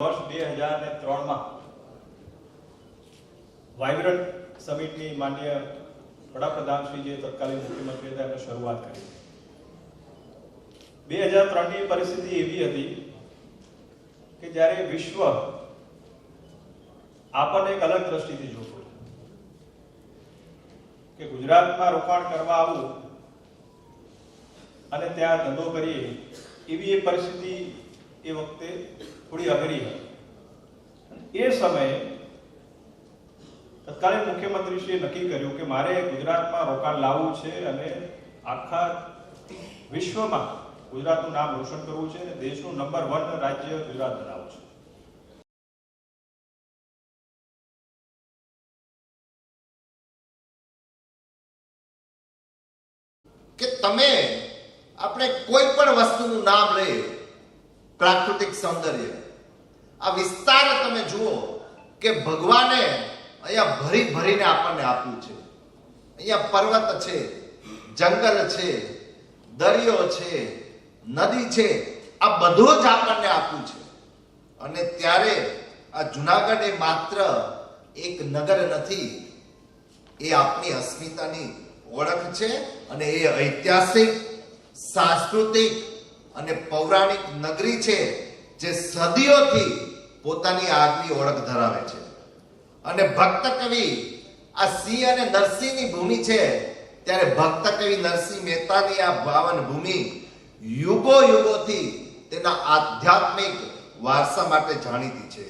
વર્ષ બે હજાર ને ત્રણમાં વાઇબ્રન્ટ સમિટની માન્ય વડાપ્રધાન શ્રી જે તત્કાલીન મુખ્યમંત્રી હતા, એમને શરૂઆત કરી. બે હજાર ત્રણની પરિસ્થિતિ એવી હતી કે જ્યારે વિશ્વ આપણને એક અલગ દ્રષ્ટિથી જોતું કે ગુજરાતમાં રોકાણ કરવા આવું અને ત્યાં ધંધો કરીએ એવી એ પરિસ્થિતિ એ વખતે થોડી અઘરી. હતી એ સમયે તત્કાલીન મુખ્યમંત્રીશ્રીએ નક્કી કર્યું કે મારે ગુજરાતમાં રોકાણ લાવવું છે અને આખા વિશ્વમાં ગુજરાતનું નામ રોશન કરવું છે અને દેશનું નંબર વન રાજ્ય ગુજરાત બનાવવું છે. કે તમે આપણે કોઈ પણ વસ્તુનું નામ લઈએ. પ્રાકૃતિક સૌંદર્ય. આ વિસ્તાર તમે જુઓ કે ભગવાને અહીંયા ભરી ભરીને આપણને આપ્યું છે. અહીંયા પર્વત છે, જંગલ છે, દરિયો છે, નદી છે, આ બધું જ આપણને આપ્યું છે. અને ત્યારે આ જુનાગઢ એ માત્ર એક નગર નથી, એ આપણી અસ્મિતાની ઓળખ છે અને એ ઐતિહાસિક, સાંસ્કૃતિક અને પૌરાણિક નગરી છે જે સદીઓથી પોતાની આગવી ઓળખ ધરાવે છે. અને ભક્ત કવિ આ સિંહ અને નરસિંહની ભૂમિ છે. ત્યારે ભક્ત કવિ નરસિંહ મહેતાની આ ભાવન ભૂમિ યુગો યુગોથી તેના આધ્યાત્મિક વારસા માટે જાણીતી છે.